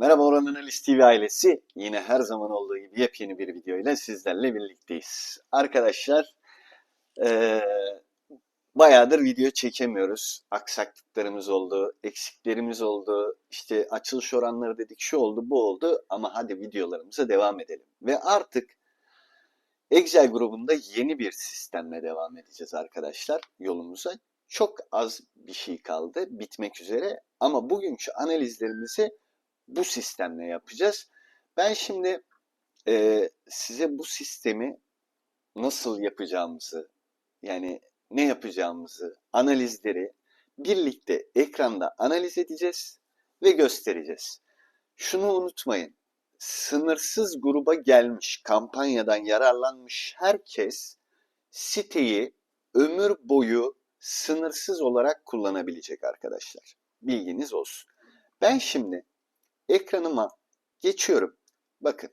Merhaba Orhan Analiz TV ailesi. Yine her zaman olduğu gibi yepyeni bir video ile sizlerle birlikteyiz. Arkadaşlar eee bayağıdır video çekemiyoruz. Aksaklıklarımız oldu, eksiklerimiz oldu. İşte açılış oranları dedik şu oldu bu oldu ama hadi videolarımıza devam edelim. Ve artık Excel grubunda yeni bir sistemle devam edeceğiz arkadaşlar yolumuza. Çok az bir şey kaldı bitmek üzere ama bugünkü analizlerimizi bu sistemle yapacağız. Ben şimdi e, size bu sistemi nasıl yapacağımızı, yani ne yapacağımızı, analizleri birlikte ekranda analiz edeceğiz ve göstereceğiz. Şunu unutmayın, sınırsız gruba gelmiş, kampanyadan yararlanmış herkes siteyi ömür boyu sınırsız olarak kullanabilecek arkadaşlar. Bilginiz olsun. Ben şimdi ekranıma geçiyorum. Bakın.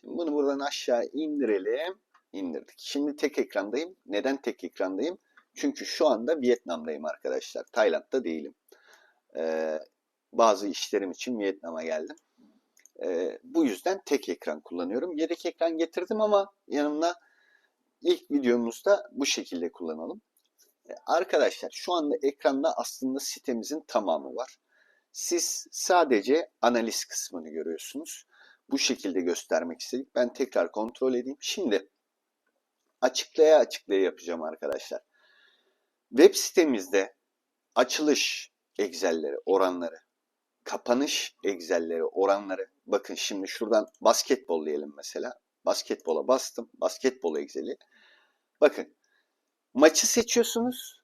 Şimdi bunu buradan aşağı indirelim. İndirdik. Şimdi tek ekrandayım. Neden tek ekrandayım? Çünkü şu anda Vietnam'dayım arkadaşlar. Tayland'da değilim. Ee, bazı işlerim için Vietnam'a geldim. Ee, bu yüzden tek ekran kullanıyorum. Yedek ekran getirdim ama yanımda ilk videomuzda bu şekilde kullanalım. Ee, arkadaşlar şu anda ekranda aslında sitemizin tamamı var. Siz sadece analiz kısmını görüyorsunuz. Bu şekilde göstermek istedik. Ben tekrar kontrol edeyim. Şimdi açıklaya açıklaya yapacağım arkadaşlar. Web sitemizde açılış egzelleri, oranları, kapanış egzelleri, oranları. Bakın şimdi şuradan basketbol diyelim mesela. Basketbola bastım. Basketbol egzeli. Bakın maçı seçiyorsunuz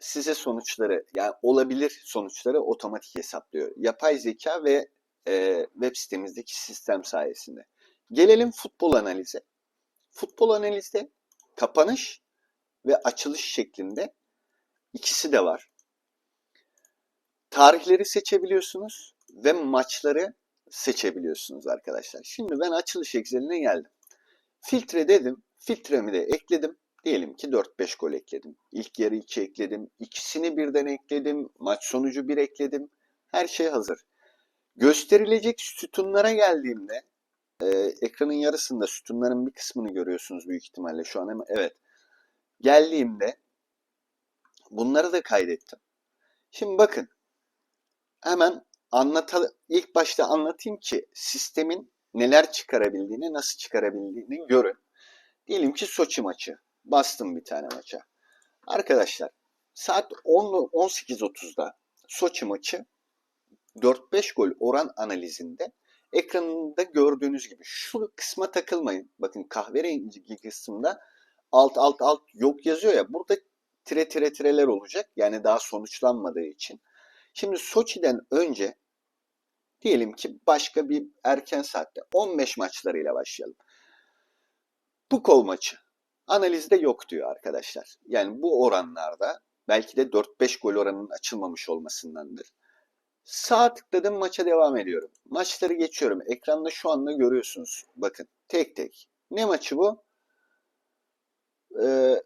size sonuçları yani olabilir sonuçları otomatik hesaplıyor. Yapay zeka ve e, web sitemizdeki sistem sayesinde. Gelelim futbol analize. Futbol analizde kapanış ve açılış şeklinde ikisi de var. Tarihleri seçebiliyorsunuz ve maçları seçebiliyorsunuz arkadaşlar. Şimdi ben açılış Excel'ine geldim. Filtre dedim. Filtremi de ekledim. Diyelim ki 4-5 gol ekledim. İlk yarı 2 ekledim. İkisini birden ekledim. Maç sonucu 1 ekledim. Her şey hazır. Gösterilecek sütunlara geldiğimde e, ekranın yarısında sütunların bir kısmını görüyorsunuz büyük ihtimalle şu an. Evet. Geldiğimde bunları da kaydettim. Şimdi bakın. Hemen anlatalım. İlk başta anlatayım ki sistemin neler çıkarabildiğini, nasıl çıkarabildiğini görün. Diyelim ki Soçi maçı. Bastım bir tane maça. Arkadaşlar saat 10 18.30'da Soçi maçı 4-5 gol oran analizinde ekranında gördüğünüz gibi şu kısma takılmayın. Bakın kahverengi kısımda alt alt alt yok yazıyor ya burada tire tire tireler olacak. Yani daha sonuçlanmadığı için. Şimdi Soçi'den önce diyelim ki başka bir erken saatte 15 maçlarıyla başlayalım. Bu kol maçı analizde yok diyor arkadaşlar. Yani bu oranlarda belki de 4-5 gol oranının açılmamış olmasındandır. Sağ tıkladım maça devam ediyorum. Maçları geçiyorum. Ekranda şu anda görüyorsunuz. Bakın tek tek. Ne maçı bu? Ee,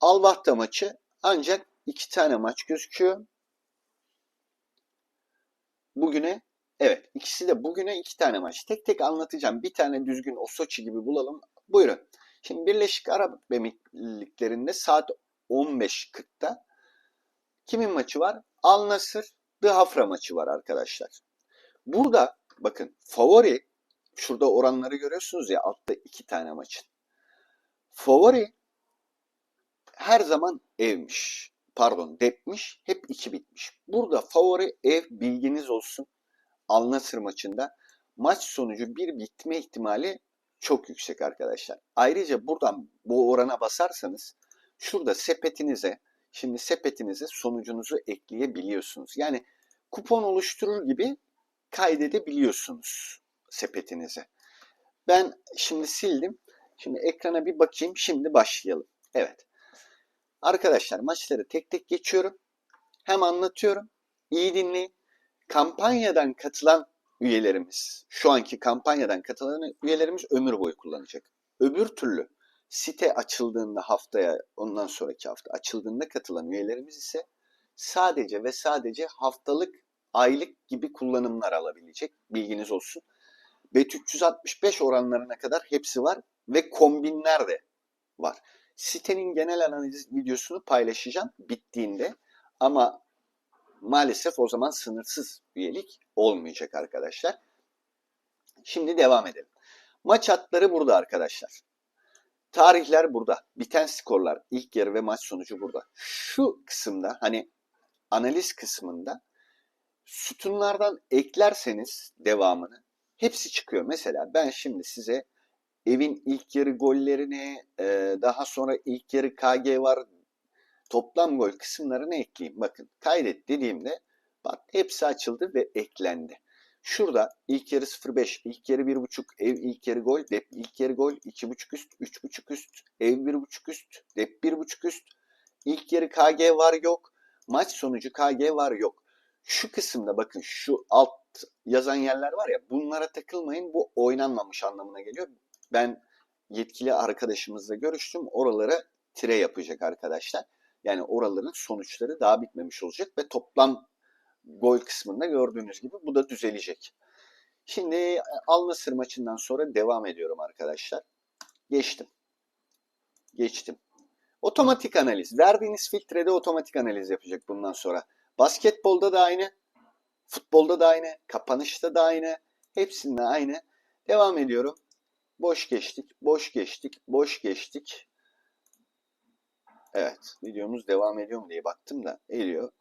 Alvahta maçı. Ancak iki tane maç gözüküyor. Bugüne evet ikisi de bugüne iki tane maç. Tek tek anlatacağım. Bir tane düzgün o Soçi gibi bulalım. Buyurun. Şimdi Birleşik Arap Emirlikleri'nde saat 15.40'da kimin maçı var? Al Nasır, The Hafra maçı var arkadaşlar. Burada bakın favori şurada oranları görüyorsunuz ya altta iki tane maçın. Favori her zaman evmiş. Pardon depmiş. Hep iki bitmiş. Burada favori ev bilginiz olsun. Al Nasır maçında maç sonucu bir bitme ihtimali çok yüksek arkadaşlar. Ayrıca buradan bu orana basarsanız şurada sepetinize şimdi sepetinize sonucunuzu ekleyebiliyorsunuz. Yani kupon oluşturur gibi kaydedebiliyorsunuz sepetinize. Ben şimdi sildim. Şimdi ekrana bir bakayım. Şimdi başlayalım. Evet. Arkadaşlar maçları tek tek geçiyorum. Hem anlatıyorum. İyi dinleyin. Kampanyadan katılan üyelerimiz, şu anki kampanyadan katılan üyelerimiz ömür boyu kullanacak. Öbür türlü site açıldığında haftaya, ondan sonraki hafta açıldığında katılan üyelerimiz ise sadece ve sadece haftalık aylık gibi kullanımlar alabilecek. Bilginiz olsun. Bet 365 oranlarına kadar hepsi var ve kombinler de var. Sitenin genel analiz videosunu paylaşacağım bittiğinde ama maalesef o zaman sınırsız üyelik olmayacak arkadaşlar. Şimdi devam edelim. Maç hatları burada arkadaşlar. Tarihler burada. Biten skorlar, ilk yarı ve maç sonucu burada. Şu kısımda hani analiz kısmında sütunlardan eklerseniz devamını hepsi çıkıyor. Mesela ben şimdi size evin ilk yarı gollerini, daha sonra ilk yarı KG var, toplam gol kısımlarını ekleyeyim. Bakın kaydet dediğimde bak hepsi açıldı ve eklendi. Şurada ilk yarı 0.5, ilk yarı 1.5, ev ilk yarı gol, dep ilk yarı gol, 2.5 üst, 3.5 üst, ev 1.5 üst, dep 1.5 üst, ilk yarı KG var yok, maç sonucu KG var yok. Şu kısımda bakın şu alt yazan yerler var ya bunlara takılmayın bu oynanmamış anlamına geliyor. Ben yetkili arkadaşımızla görüştüm oralara tire yapacak arkadaşlar. Yani oraların sonuçları daha bitmemiş olacak ve toplam gol kısmında gördüğünüz gibi bu da düzelecek. Şimdi e, Al Nasır maçından sonra devam ediyorum arkadaşlar. Geçtim. Geçtim. Otomatik analiz. Verdiğiniz filtrede otomatik analiz yapacak bundan sonra. Basketbolda da aynı. Futbolda da aynı. Kapanışta da aynı. Hepsinde aynı. Devam ediyorum. Boş geçtik. Boş geçtik. Boş geçtik. Evet. Videomuz devam ediyor mu diye baktım da ediyor.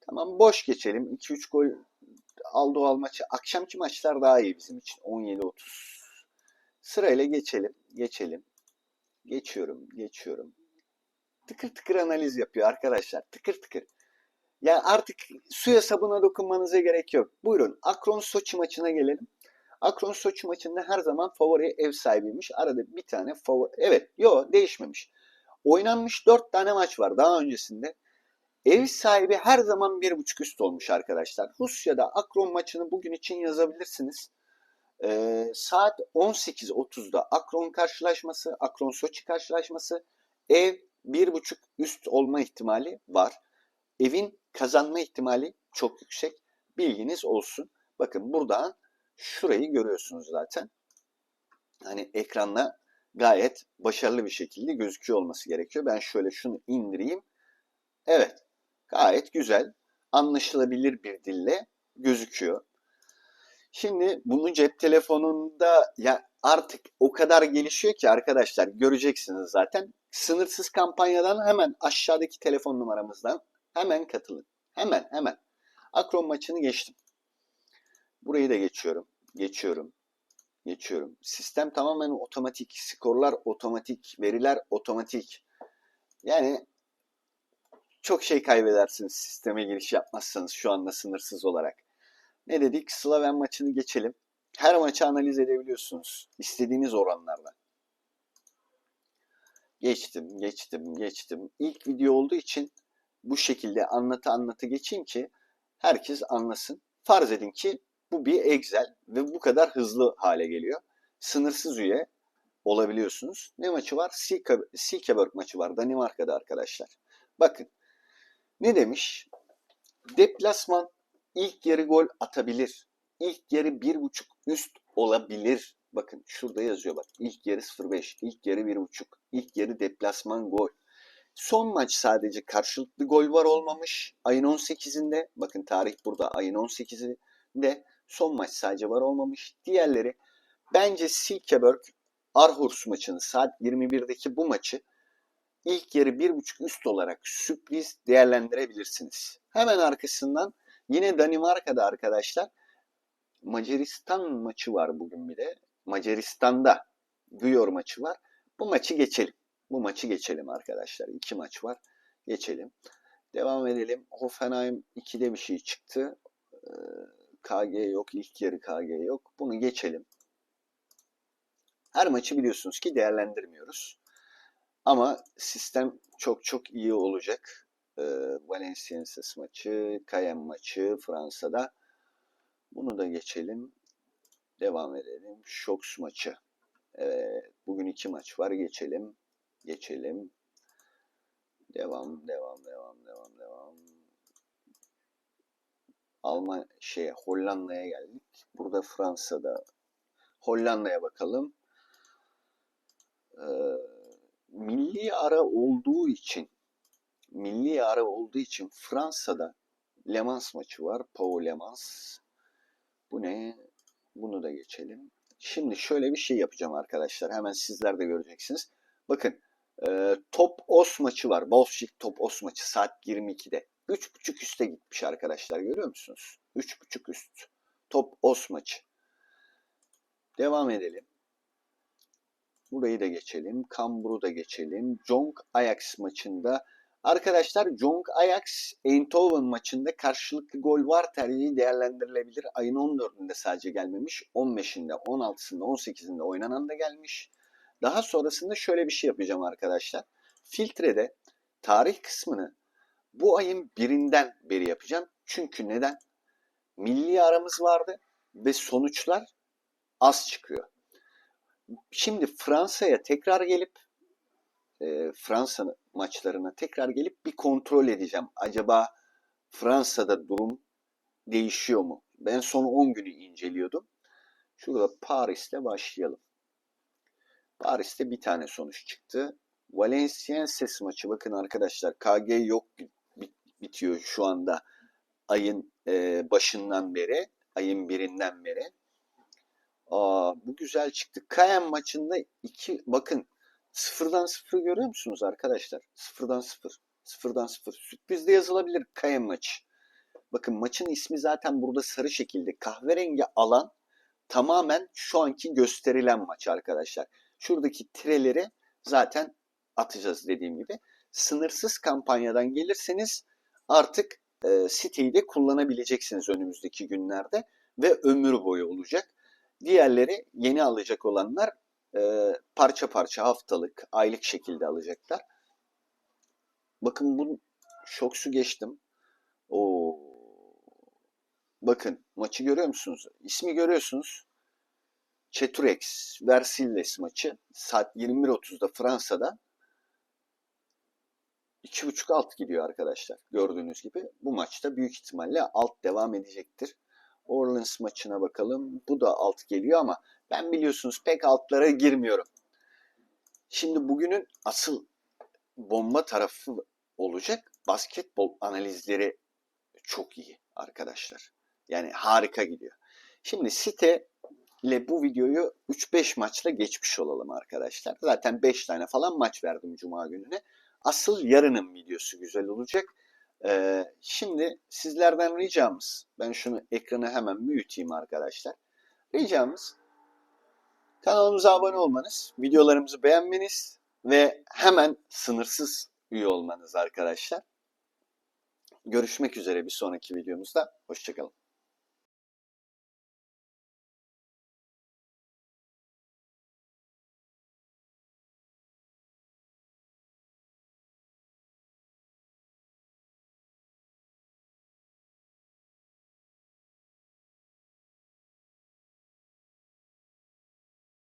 Tamam boş geçelim. 2-3 gol aldı al maçı. Akşamki maçlar daha iyi bizim için. 17-30. Sırayla geçelim. Geçelim. Geçiyorum. Geçiyorum. Tıkır tıkır analiz yapıyor arkadaşlar. Tıkır tıkır. Yani artık suya sabuna dokunmanıza gerek yok. Buyurun Akron Soçi maçına gelelim. Akron Soçi maçında her zaman favori ev sahibiymiş. Arada bir tane favori... Evet, yo değişmemiş. Oynanmış 4 tane maç var daha öncesinde. Ev sahibi her zaman bir buçuk üst olmuş arkadaşlar. Rusya'da Akron maçını bugün için yazabilirsiniz. Ee, saat 18.30'da Akron karşılaşması, Akron Soçi karşılaşması. Ev bir buçuk üst olma ihtimali var. Evin kazanma ihtimali çok yüksek. Bilginiz olsun. Bakın buradan şurayı görüyorsunuz zaten. Hani ekranla gayet başarılı bir şekilde gözüküyor olması gerekiyor. Ben şöyle şunu indireyim. Evet. Gayet güzel, anlaşılabilir bir dille gözüküyor. Şimdi bunu cep telefonunda ya artık o kadar gelişiyor ki arkadaşlar göreceksiniz zaten. Sınırsız kampanyadan hemen aşağıdaki telefon numaramızdan hemen katılın. Hemen hemen. Akron maçını geçtim. Burayı da geçiyorum. Geçiyorum. Geçiyorum. Sistem tamamen otomatik. Skorlar otomatik. Veriler otomatik. Yani çok şey kaybedersiniz sisteme giriş yapmazsanız şu anda sınırsız olarak. Ne dedik? Slaven maçını geçelim. Her maçı analiz edebiliyorsunuz. istediğiniz oranlarla. Geçtim, geçtim, geçtim. İlk video olduğu için bu şekilde anlatı anlatı geçeyim ki herkes anlasın. Farz edin ki bu bir Excel ve bu kadar hızlı hale geliyor. Sınırsız üye olabiliyorsunuz. Ne maçı var? Silkeborg maçı var Danimarka'da arkadaşlar. Bakın ne demiş? Deplasman ilk yarı gol atabilir. İlk yarı bir buçuk üst olabilir. Bakın şurada yazıyor bak. İlk yarı 0.5, ilk yarı 1.5, ilk yarı deplasman gol. Son maç sadece karşılıklı gol var olmamış. Ayın 18'inde bakın tarih burada ayın 18'inde son maç sadece var olmamış. Diğerleri bence Silkeborg Arhurs maçını saat 21'deki bu maçı ilk yarı bir buçuk üst olarak sürpriz değerlendirebilirsiniz. Hemen arkasından yine Danimarka'da arkadaşlar Macaristan maçı var bugün bir de. Macaristan'da Güyor maçı var. Bu maçı geçelim. Bu maçı geçelim arkadaşlar. İki maç var. Geçelim. Devam edelim. Hoffenheim 2'de bir şey çıktı. Ee, KG yok. ilk yarı KG yok. Bunu geçelim. Her maçı biliyorsunuz ki değerlendirmiyoruz. Ama sistem çok çok iyi olacak. E, Valenciennes maçı, Cayenne maçı Fransa'da. Bunu da geçelim. Devam edelim. Şoks maçı. Evet, bugün iki maç var. Geçelim. Geçelim. Devam, devam, devam, devam, devam. Alman şeye Hollanda'ya geldik. Burada Fransa'da Hollanda'ya bakalım. Ee, milli ara olduğu için milli ara olduğu için Fransa'da Le Mans maçı var. Pau Le Mans. Bu ne? Bunu da geçelim. Şimdi şöyle bir şey yapacağım arkadaşlar. Hemen sizler de göreceksiniz. Bakın e, Top Os maçı var. Bolşik Top Os maçı saat 22'de. 3.5 üste gitmiş arkadaşlar. Görüyor musunuz? 3.5 üst. Top Os maçı. Devam edelim. Burayı da geçelim. Kambur'u da geçelim. Jong Ajax maçında Arkadaşlar Jong Ajax Eindhoven maçında karşılıklı gol var tercihi değerlendirilebilir. Ayın 14'ünde sadece gelmemiş. 15'inde, 16'sında, 18'inde oynanan da gelmiş. Daha sonrasında şöyle bir şey yapacağım arkadaşlar. Filtrede tarih kısmını bu ayın birinden beri yapacağım. Çünkü neden? Milli aramız vardı ve sonuçlar az çıkıyor. Şimdi Fransa'ya tekrar gelip e, Fransa maçlarına tekrar gelip bir kontrol edeceğim. Acaba Fransa'da durum değişiyor mu? Ben son 10 günü inceliyordum. Şurada Paris'le başlayalım. Paris'te bir tane sonuç çıktı. Valenciennes maçı bakın arkadaşlar KG yok bitiyor şu anda ayın e, başından beri, ayın birinden beri. Aa, bu güzel çıktı. Kayen maçında iki bakın Sıfırdan sıfır görüyor musunuz arkadaşlar? Sıfırdan sıfır. Sıfırdan sıfır. Sürprizde yazılabilir Kayen maçı. Bakın maçın ismi zaten burada sarı şekilde. Kahverengi alan tamamen şu anki gösterilen maç arkadaşlar. Şuradaki tireleri zaten atacağız dediğim gibi. Sınırsız kampanyadan gelirseniz artık e, siteyi de kullanabileceksiniz önümüzdeki günlerde ve ömür boyu olacak. Diğerleri yeni alacak olanlar e, parça parça haftalık, aylık şekilde alacaklar. Bakın bu şok su geçtim. O Bakın maçı görüyor musunuz? İsmi görüyorsunuz. Çeturex Versilles maçı saat 21.30'da Fransa'da 2.5 alt gidiyor arkadaşlar. Gördüğünüz gibi bu maçta büyük ihtimalle alt devam edecektir. Orleans maçına bakalım. Bu da alt geliyor ama ben biliyorsunuz pek altlara girmiyorum. Şimdi bugünün asıl bomba tarafı olacak. Basketbol analizleri çok iyi arkadaşlar. Yani harika gidiyor. Şimdi site ile bu videoyu 3-5 maçla geçmiş olalım arkadaşlar. Zaten 5 tane falan maç verdim Cuma gününe. Asıl yarının videosu güzel olacak. Ee, şimdi sizlerden ricamız, ben şunu ekranı hemen büyüteyim arkadaşlar. Ricamız kanalımıza abone olmanız, videolarımızı beğenmeniz ve hemen sınırsız üye olmanız arkadaşlar. Görüşmek üzere bir sonraki videomuzda. Hoşçakalın.